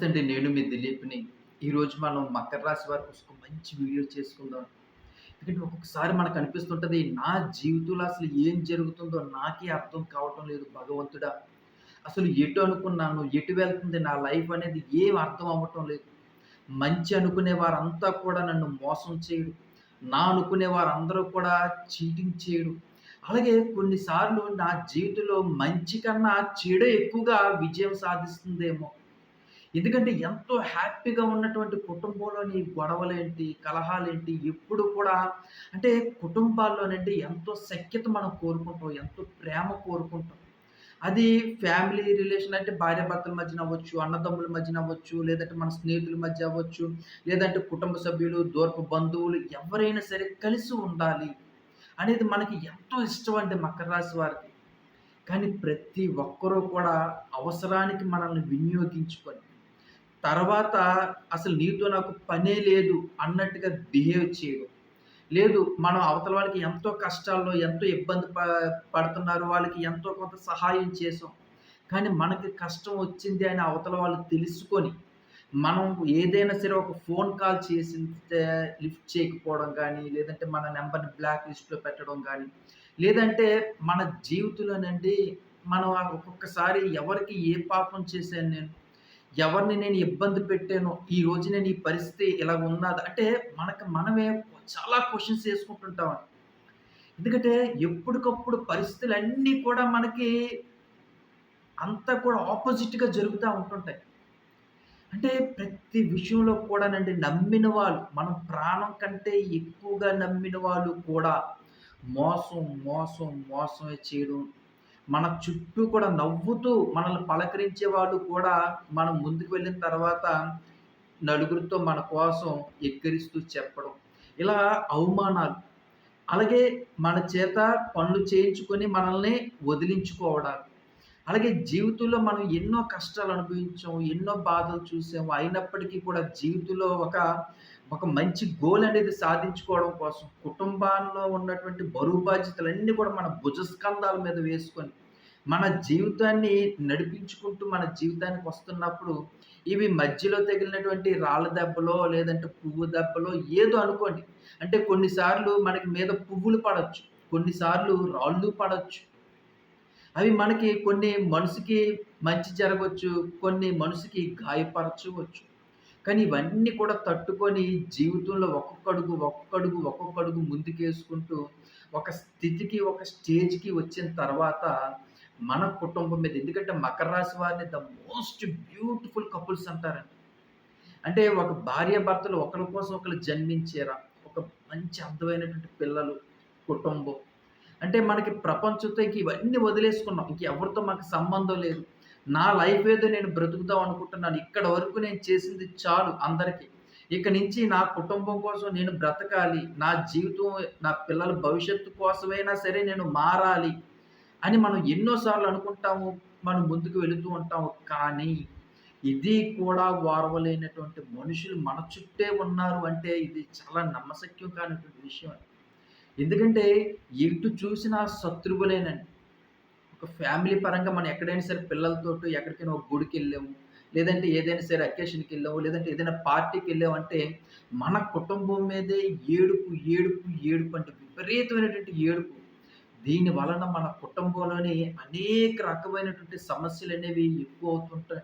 నమస్తే అండి నేను మీ దిలీప్ని. ఈరోజు మనం మకర రాశి వారికి ఒక మంచి వీడియో చేసుకుందాం. ఎందుకంటే ఒక్కొక్కసారి మనకు అనిపిస్తుంటుంది నా జీవితంలో అసలు ఏం జరుగుతుందో నాకే అర్థం కావటం లేదు భగవంతుడా. అసలు ఎటు అనుకున్నాను ఎటు వెళ్తుంది నా లైఫ్ అనేది ఏం అర్థం అవ్వటం లేదు. మంచి అనుకునే వారంతా కూడా నన్ను మోసం చేయడు నా అనుకునే వారందరూ కూడా చీటింగ్ చేయడు అలాగే కొన్నిసార్లు నా జీవితంలో మంచి కన్నా చెడు ఎక్కువగా విజయం సాధిస్తుందేమో. ఎందుకంటే ఎంతో హ్యాపీగా ఉన్నటువంటి కుటుంబంలోని గొడవలేంటి కలహాలేంటి ఎప్పుడు కూడా అంటే కుటుంబాల్లోనంటే ఎంతో సఖ్యత మనం కోరుకుంటాం ఎంతో ప్రేమ కోరుకుంటాం. అది ఫ్యామిలీ రిలేషన్ అంటే భార్యాభర్తల మధ్యన అవ్వచ్చు అన్నదమ్ముల మధ్యన అవ్వచ్చు లేదంటే మన స్నేహితుల మధ్య అవ్వచ్చు లేదంటే కుటుంబ సభ్యులు దూరపు బంధువులు ఎవరైనా సరే కలిసి ఉండాలి అనేది మనకి ఎంతో ఇష్టం అండి మకర రాశి వారికి. కానీ ప్రతి ఒక్కరూ కూడా అవసరానికి మనల్ని వినియోగించుకొని తర్వాత అసలు నీతో నాకు పనే లేదు అన్నట్టుగా బిహేవ్ చేయడం. లేదు మనం అవతల వాళ్ళకి ఎంతో కష్టాల్లో ఎంతో ఇబ్బంది ప పడుతున్నారు వాళ్ళకి ఎంతో కొంత సహాయం చేసాం. కానీ మనకి కష్టం వచ్చింది అని అవతల వాళ్ళు తెలుసుకొని మనం ఏదైనా సరే ఒక ఫోన్ కాల్ చేసి లిఫ్ట్ చేయకపోవడం కానీ లేదంటే మన నెంబర్ని బ్లాక్ లిస్ట్లో పెట్టడం కానీ లేదంటే మన జీవితంలోనండి మనం ఒక్కొక్కసారి ఎవరికి ఏ పాపం చేశాను నేను ఎవరిని నేను ఇబ్బంది పెట్టానో ఈ రోజు నేను ఈ పరిస్థితి ఇలా ఉన్నది అంటే మనకు మనమే చాలా క్వశ్చన్స్ వేసుకుంటుంటాం. ఎందుకంటే ఎప్పటికప్పుడు పరిస్థితులు అన్నీ కూడా మనకి అంతా కూడా ఆపోజిట్గా జరుగుతూ ఉంటుంటాయి. అంటే ప్రతి విషయంలో కూడానండి నమ్మిన వాళ్ళు మనం ప్రాణం కంటే ఎక్కువగా నమ్మిన వాళ్ళు కూడా మోసం మోసం మోసమే చేయడం మన చుట్టూ కూడా నవ్వుతూ మనల్ని పలకరించే వాళ్ళు కూడా మనం ముందుకు వెళ్ళిన తర్వాత నలుగురితో మన కోసం ఎక్కిరిస్తూ చెప్పడం. ఇలా అవమానాలు. అలాగే మన చేత పనులు చేయించుకొని మనల్ని వదిలించుకోవడాలు. అలాగే జీవితంలో మనం ఎన్నో కష్టాలు అనుభవించాం ఎన్నో బాధలు చూసాము అయినప్పటికీ కూడా జీవితంలో ఒక ఒక మంచి గోల్ అనేది సాధించుకోవడం కోసం కుటుంబాల్లో ఉన్నటువంటి బరువు బాధ్యతలన్నీ కూడా మన భుజస్కంధాల మీద వేసుకొని మన జీవితాన్ని నడిపించుకుంటూ మన జీవితానికి వస్తున్నప్పుడు ఇవి మధ్యలో తగిలినటువంటి రాళ్ళ దెబ్బలో లేదంటే పువ్వు దెబ్బలో ఏదో అనుకోండి. అంటే కొన్నిసార్లు మనకి మీద పువ్వులు పడవచ్చు కొన్నిసార్లు రాళ్ళు పడవచ్చు అవి మనకి కొన్ని మనసుకి మంచి జరగవచ్చు కొన్ని మనసుకి గాయపరచవచ్చు. కానీ ఇవన్నీ కూడా తట్టుకొని జీవితంలో ఒక్కొక్కడుగు ఒక్కొక్కడుగు ఒక్కొక్కడుగు ముందుకేసుకుంటూ ఒక స్థితికి ఒక స్టేజ్కి వచ్చిన తర్వాత మన కుటుంబం మీద ఎందుకంటే మకర రాశి వారిని ద మోస్ట్ బ్యూటిఫుల్ కపుల్స్ అంటారండి. అంటే ఒక భార్య భర్తలు ఒకరి కోసం ఒకరు జన్మించారా? ఒక మంచి అర్థమైనటువంటి పిల్లలు కుటుంబం. అంటే మనకి ప్రపంచంతో ఇంక ఇవన్నీ వదిలేసుకున్నాం. ఇంక ఎవరితో మాకు సంబంధం లేదు. నా లైఫ్ ఏదో నేను బ్రతుకుదాం అనుకుంటున్నాను. ఇక్కడ వరకు నేను చేసింది చాలు అందరికీ. ఇక నుంచి నా కుటుంబం కోసం నేను బ్రతకాలి. నా జీవితం నా పిల్లల భవిష్యత్తు కోసమైనా సరే నేను మారాలి. అని మనం ఎన్నోసార్లు అనుకుంటాము మనం ముందుకు వెళుతూ ఉంటాము. కానీ ఇది కూడా వారవలేనటువంటి మనుషులు మన చుట్టే ఉన్నారు అంటే ఇది చాలా నమ్మశక్యం కానటువంటి విషయం ఎందుకంటే ఎటు చూసినా శత్రువులేనండి. ఒక ఫ్యామిలీ పరంగా మనం ఎక్కడైనా సరే పిల్లలతో ఎక్కడికైనా ఒక గుడికి వెళ్ళాము లేదంటే ఏదైనా సరే అకేషన్కి వెళ్ళాము లేదంటే ఏదైనా పార్టీకి వెళ్ళాము అంటే మన కుటుంబం మీదే ఏడుపు ఏడుపు ఏడుపు అంటే విపరీతమైనటువంటి ఏడుపు. దీని వలన మన కుటుంబంలోని అనేక రకమైనటువంటి సమస్యలు అనేవి ఎక్కువ అవుతుంటాయి.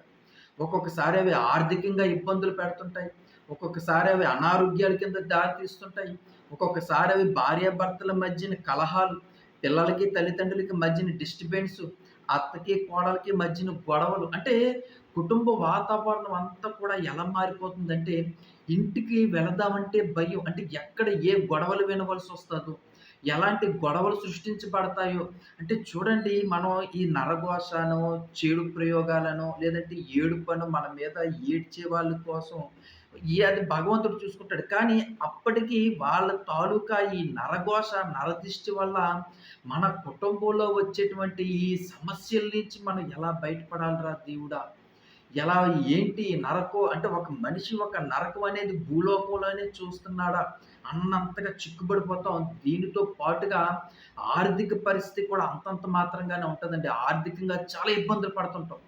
ఒక్కొక్కసారి అవి ఆర్థికంగా ఇబ్బందులు పెడుతుంటాయి. ఒక్కొక్కసారి అవి అనారోగ్యాల కింద దారితీస్తుంటాయి. ఒక్కొక్కసారి అవి భార్యాభర్తల మధ్యన కలహాలు పిల్లలకి తల్లిదండ్రులకి మధ్యన డిస్టర్బెన్స్ అత్తకి కోడలకి మధ్యన గొడవలు. అంటే కుటుంబ వాతావరణం అంతా కూడా ఎలా మారిపోతుందంటే ఇంటికి వెళదామంటే భయం. అంటే ఎక్కడ ఏ గొడవలు వినవలసి వస్తుందో ఎలాంటి గొడవలు సృష్టించబడతాయో? అంటే చూడండి మనం ఈ నరఘోషను చెడు ప్రయోగాలను లేదంటే ఏడుపను మన మీద ఏడ్చే వాళ్ళ కోసం ఈ అది భగవంతుడు చూసుకుంటాడు. కానీ అప్పటికి వాళ్ళ తాలూకా ఈ నరఘోష నరదిష్టి వల్ల మన కుటుంబంలో వచ్చేటువంటి ఈ సమస్యల నుంచి మనం ఎలా బయటపడాలిరా దేవుడా? ఎలా ఏంటి నరకం? అంటే ఒక మనిషి ఒక నరకం అనేది భూలోకంలోనే చూస్తున్నాడా? అన్నంతగా చిక్కుబడిపోతాం దీనితో పాటుగా ఆర్థిక పరిస్థితి కూడా అంతంత మాత్రంగానే ఉంటుందండి ఆర్థికంగా చాలా ఇబ్బందులు పడుతుంటాం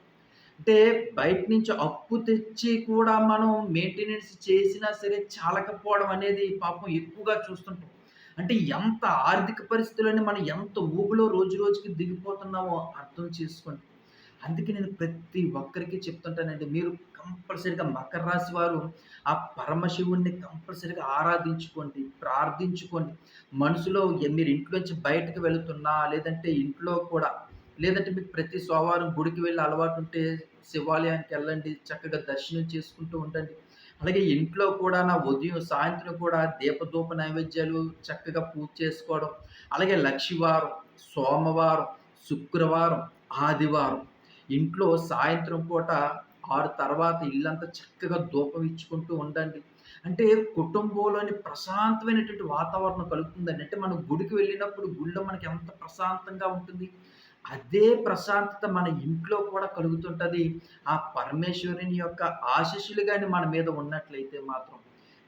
అంటే బయట నుంచి అప్పు తెచ్చి కూడా మనం మెయింటెనెన్స్ చేసినా సరే చాలకపోవడం అనేది పాపం ఎక్కువగా చూస్తుంటాం. అంటే ఎంత ఆర్థిక పరిస్థితులని మనం ఎంత ఊబిలో రోజు రోజుకి దిగిపోతున్నామో అర్థం చేసుకోండి. అందుకే నేను ప్రతి ఒక్కరికి చెప్తుంటానండి. మీరు కంపల్సరీగా మకర రాశి వారు ఆ పరమశివుడిని కంపల్సరీగా ఆరాధించుకోండి, ప్రార్థించుకోండి. మనసులో మీరు ఇంట్లోంచి బయటకు వెళుతున్నా, లేదంటే ఇంట్లో కూడా లేదంటే మీకు ప్రతి సోమవారం గుడికి వెళ్ళి అలవాటు ఉంటే శివాలయానికి వెళ్ళండి చక్కగా దర్శనం చేసుకుంటూ ఉండండి. అలాగే ఇంట్లో కూడా నా ఉదయం, సాయంత్రం కూడా దీపధూప నైవేద్యాలు చక్కగా పూజ చేసుకోవడం. అలాగే లక్షివారం, సోమవారం, శుక్రవారం, ఆదివారం ఇంట్లో సాయంత్రం పూట ఆరు తర్వాత ఇల్లంతా చక్కగా ధూపం ఇచ్చుకుంటూ ఉండండి. అంటే కుటుంబంలోని ప్రశాంతమైనటువంటి వాతావరణం కలుగుతుందండి. అంటే మనం గుడికి వెళ్ళినప్పుడు గుడిలో మనకి ఎంత ప్రశాంతంగా ఉంటుంది. అదే ప్రశాంతత మన ఇంట్లో కూడా కలుగుతుంటుంది ఆ పరమేశ్వరుని యొక్క ఆశీస్సులు కానీ మన మీద ఉన్నట్లయితే మాత్రం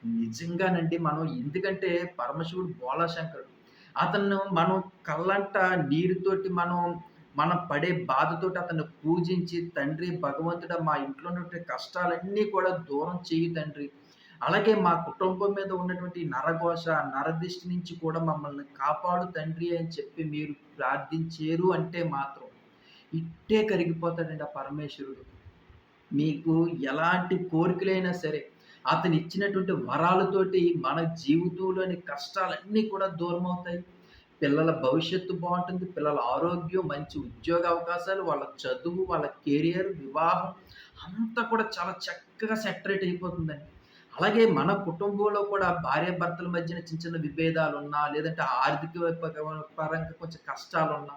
నిజంగానండి మనం ఎందుకంటే పరమశివుడు బోళాశంకరుడు. అతను మనం కళ్ళంట నీరుతోటి మనం మనం పడే బాధతోటి అతన్ని పూజించి, "తండ్రి భగవంతుడ మా ఇంట్లో ఉన్నటువంటి కష్టాలన్నీ కూడా దూరం చెయ్యి తండ్రి. అలాగే మా కుటుంబం మీద ఉన్నటువంటి నరఘోష, నరదిష్టి నుంచి కూడా మమ్మల్ని కాపాడు తండ్రి" అని చెప్పి మీరు ప్రార్థించారు అంటే మాత్రం ఇట్టే కరిగిపోతాడండి ఆ పరమేశ్వరుడు. మీకు ఎలాంటి కోరికలైనా సరే అతను ఇచ్చినటువంటి వరాలతోటి మన జీవితంలోని కష్టాలన్నీ కూడా దూరమవుతాయి. పిల్లల భవిష్యత్తు బాగుంటుంది పిల్లల ఆరోగ్యం, మంచి ఉద్యోగ అవకాశాలు, వాళ్ళ చదువు, వాళ్ళ కెరియర్, వివాహం అంతా కూడా చాలా చక్కగా సెటరేట్ అయిపోతుందండి. అలాగే మన కుటుంబంలో కూడా భార్యాభర్తల మధ్యన చిన్న చిన్న విభేదాలున్నా, లేదంటే ఆర్థిక పరంగా కొంచెం కష్టాలున్నా,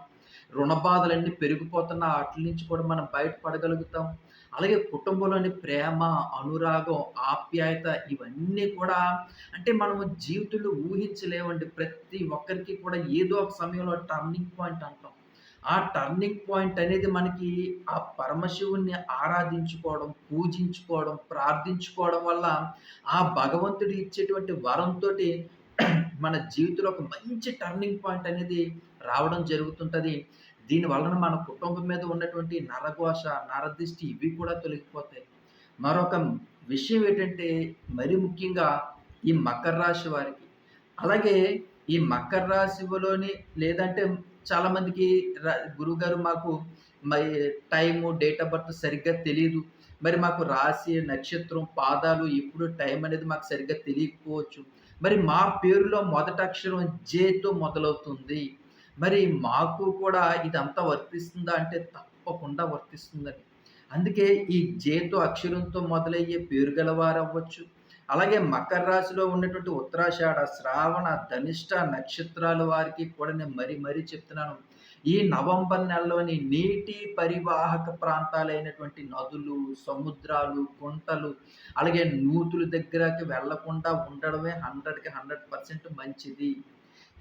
రుణ బాధలన్నీ పెరిగిపోతున్న వాటి నుంచి కూడా మనం బయటపడగలుగుతాం. అలాగే కుటుంబంలోని ప్రేమ, అనురాగం, ఆప్యాయత ఇవన్నీ కూడా అంటే మనం జీవితంలో ఊహించలేమండి. ప్రతి ఒక్కరికి కూడా ఏదో ఒక సమయంలో టర్నింగ్ పాయింట్ అంటాం. ఆ టర్నింగ్ పాయింట్ అనేది మనకి ఆ పరమశివుణ్ణి ఆరాధించుకోవడం, పూజించుకోవడం, ప్రార్థించుకోవడం వల్ల ఆ భగవంతుడు ఇచ్చేటువంటి వరంతోటి మన జీవితంలో ఒక మంచి టర్నింగ్ పాయింట్ అనేది రావడం జరుగుతుంటుంది దీని వలన మన కుటుంబం మీద ఉన్నటువంటి నరఘోష, నరదిష్టి ఇవి కూడా తొలగిపోతాయి. మరొక విషయం ఏంటంటే మరి ముఖ్యంగా ఈ మకర రాశి వారికి. అలాగే ఈ మకర రాశిలోని లేదంటే చాలామందికి గురువు గారు మాకు మరి టైము, డేట్ ఆఫ్ బర్త్ సరిగ్గా తెలియదు మరి మాకు రాశి, నక్షత్రం, పాదాలు ఎప్పుడు టైం అనేది మాకు సరిగ్గా తెలియకపోవచ్చు. మరి మా పేరులో మొదట అక్షరం జేతో మొదలవుతుంది. మరి మాకు కూడా ఇదంతా వర్తిస్తుందా అంటే తప్పకుండా వర్తిస్తుందండి. అందుకే ఈ జేతో అక్షరంతో మొదలయ్యే పేరు గలవారవ్వచ్చు. అలాగే మకర రాశిలో ఉన్నటువంటి ఉత్తరాషాఢ, శ్రావణ, ధనిష్ట నక్షత్రాల వారికి కూడా నేను మరీ మరీ చెప్తున్నాను. ఈ నవంబర్ నెలలోని నీటి పరివాహక ప్రాంతాలైనటువంటి నదులు, సముద్రాలు, కుంటలు, అలాగే నూతుల దగ్గరకి వెళ్ళకుండా ఉండడమే 100కి 100% మంచిది.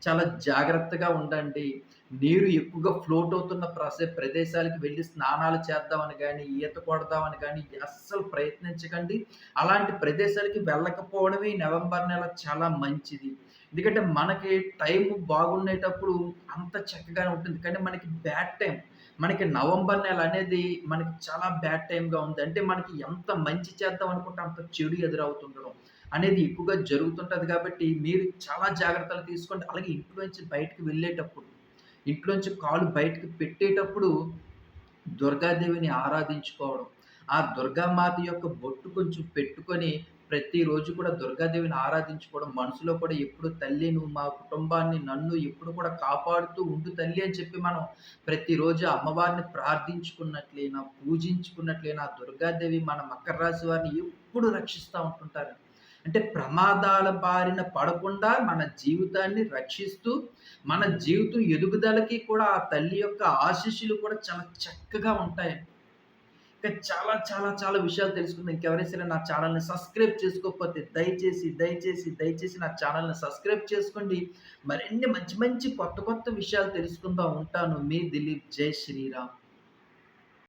చాలా జాగ్రత్తగా ఉండండి. నీరు ఎక్కువగా ఫ్లోట్ అవుతున్న ప్రసే ప్రదేశాలకు వెళ్ళి స్నానాలు చేద్దామని కానీ ఈత కొడదామని కానీ అస్సలు ప్రయత్నించకండి. అలాంటి ప్రదేశాలకి వెళ్ళకపోవడమే ఈ నవంబర్ నెల చాలా మంచిది. ఎందుకంటే మనకి టైం బాగుండేటప్పుడు అంత చక్కగానే ఉంటుంది. కానీ మనకి బ్యాడ్ టైం మనకి నవంబర్ నెల అనేది మనకి చాలా బ్యాడ్ టైమ్‌గా ఉంది. అంటే మనకి ఎంత మంచి చేద్దాం అనుకుంటే అంత చెడు ఎదురవుతుండడం అనేది ఎక్కువగా జరుగుతుంటుంది కాబట్టి మీరు చాలా జాగ్రత్తలు తీసుకోండి. అలాగే ఇంట్లోంచి బయటకు వెళ్ళేటప్పుడు, ఇంట్లోంచి కాలు బయటకి పెట్టేటప్పుడు దుర్గాదేవిని ఆరాధించుకోవడం. ఆ దుర్గామాత యొక్క బొట్టు కొంచెం పెట్టుకొని ప్రతిరోజు కూడా దుర్గాదేవిని ఆరాధించుకోవడం. మనసులో కూడా ఎప్పుడు తల్లి నువ్వు మా కుటుంబాన్ని, నన్ను ఎప్పుడు కూడా కాపాడుతూ ఉండు తల్లి అని చెప్పి మనం ప్రతిరోజు అమ్మవారిని ప్రార్థించుకున్నట్లయినా పూజించుకున్నట్లయినా దుర్గాదేవి మన మకర రాశి వారిని ఎప్పుడు రక్షిస్తూ ఉంటుంటారు. అంటే ప్రమాదాల బారిన పడకుండా మన జీవితాన్ని రక్షిస్తూ, మన జీవితం ఎదుగుదలకి కూడా ఆ తల్లి యొక్క ఆశీస్సులు కూడా చాలా చక్కగా ఉంటాయండి. ఇంకా చాలా, చాలా, చాలా విషయాలు తెలుసుకుందాం. ఇంకెవరైనా సరే నా ఛానల్ని సబ్స్క్రైబ్ చేసుకోకపోతే దయచేసి, దయచేసి, దయచేసి నా ఛానల్ని సబ్స్క్రైబ్ చేసుకోండి. మరిన్ని మంచి, మంచి కొత్త, కొత్త విషయాలు తెలుసుకుంటూ ఉంటాను. మీ దిలీప్. జై శ్రీరామ్.